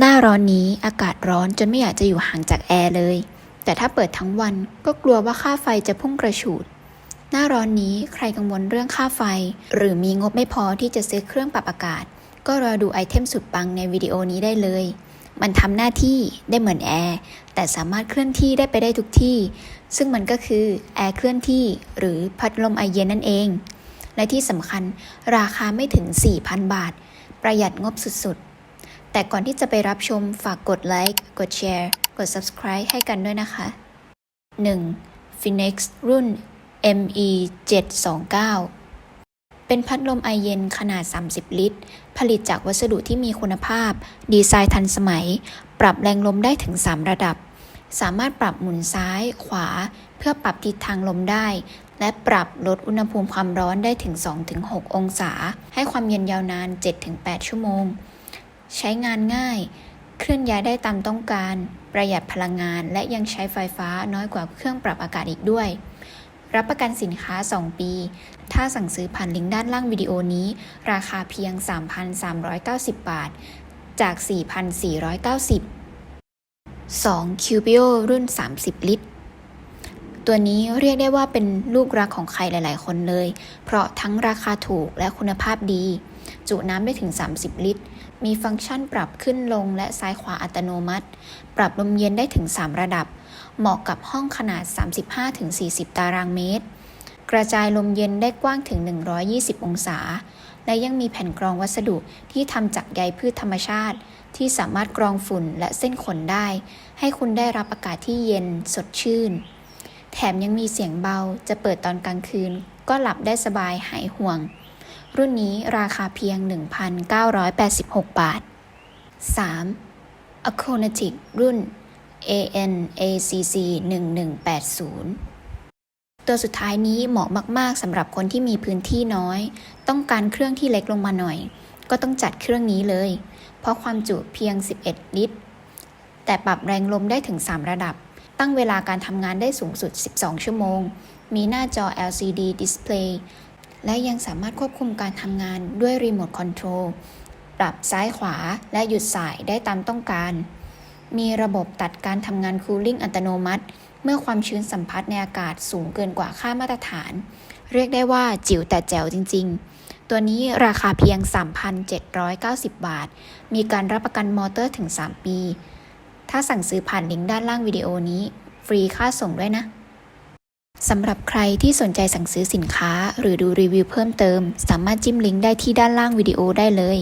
หน้าร้อนนี้อากาศร้อนจนไม่อยากจะอยู่ห่างจากแอร์เลย แต่ถ้าเปิดทั้งวันก็กลัวว่าค่าไฟจะพุ่งกระฉูด หน้าร้อนนี้ใครกังวลเรื่องค่าไฟ หรือมีงบไม่พอที่จะซื้อเครื่องปรับอากาศ ก็รอดูไอเทมสุดปังในวิดีโอนี้ได้เลย มันทำหน้าที่ได้เหมือนแอร์แต่สามารถเคลื่อนที่ได้ไปได้ทุกที่ ซึ่งมันก็คือแอร์เคลื่อนที่หรือพัดลมไอเย็นนั่นเอง และที่สำคัญราคาไม่ถึง 4,000 บาท ประหยัดงบสุดๆ แต่ก่อนที่จะไปรับชมฝากกดไลค์ กดแชร์ กด subscribe ให้กันด้วยนะคะ 1. Phoenix รุ่น ME 729เป็นพัดลมไอเย็นขนาด 30 ลิตร ผลิตจากวัสดุที่มีคุณภาพ ดีไซน์ทันสมัย ปรับแรงลมได้ถึง 3 ระดับ สามารถปรับหมุนซ้าย ขวา เพื่อปรับทิศทางลมได้ และปรับลดอุณหภูมิความร้อนได้ถึง 2-6 องศา ให้ความเย็นยาวนาน 7-8 ชั่วโมง ใช้งานง่าย เคลื่อนย้ายได้ตามต้องการ ประหยัดพลังงาน และยังใช้ไฟฟ้าน้อยกว่าเครื่องปรับอากาศอีกด้วย รับประกันสินค้า 2 ปี ถ้าสั่งซื้อผ่านลิงก์ด้านล่างวิดีโอนี้ ราคาเพียง 3,390 บาท จาก 4,490 2. Cubio รุ่น 30 ลิตร ตัวนี้เรียกได้ว่าเป็นลูกรักของใครหลาย ๆ คนเลย เพราะทั้งราคาถูกและคุณภาพดี จุน้ำได้ถึง 30 ลิตร มีฟังก์ชันปรับขึ้นลงและซ้ายขวาอัตโนมัติ ปรับลมเย็นได้ถึง 3 ระดับ เหมาะกับห้องขนาด 35-40 ตารางเมตร กระจายลมเย็นได้กว้างถึง 120 องศา และยังมีแผ่นกรองวัสดุที่ทำจากใยพืชธรรมชาติ ที่สามารถกรองฝุ่นและเส้นขนได้ ให้คุณได้รับอากาศที่เย็นสดชื่น แถมยังมีเสียงเบาจะเปิดตอนกลางคืน ก็หลับได้สบายหายห่วง รุ่นนี้ราคาเพียง 1,986 บาท 3. a c o n a t i c รุ่น ANACC 1180 ตัวสุดท้ายนี้เหมาะมาก ๆสำหรับคนที่มีพื้นที่น้อย ต้องการเครื่องที่เล็กลงมาหน่อย ก็ต้องจัดเครื่องนี้เลย เพราะความจุเพียง 11 ลิตร แต่ปรับแรงลมได้ถึง 3 ระดับ ตั้งเวลาการทำงานได้สูงสุด 12 ชั่วโมง มีหน้าจอ LCD Display และยังสามารถควบคุมการทำงานด้วยรีโมทคอนโทรลปรับซ้ายขวาและหยุดสายได้ตามต้องการ มีระบบตัดการทำงานคูลิ่งอัตโนมัติ เมื่อความชื้นสัมผัสในอากาศสูงเกินกว่าค่ามาตรฐาน เรียกได้ว่าจิ๋วแต่แจ๋วจริง ๆ ตัวนี้ราคาเพียง 3,790 บาท มีการรับประกันมอเตอร์ถึง 3 ปี ถ้าสั่งซื้อผ่านลิงก์ด้านล่างวิดีโอนี้ ฟรีค่าส่งด้วยนะ สำหรับใครที่สนใจสั่งซื้อสินค้า หรือดูรีวิวเพิ่มเติม สามารถจิ้มลิงก์ได้ที่ด้านล่างวิดีโอได้เลย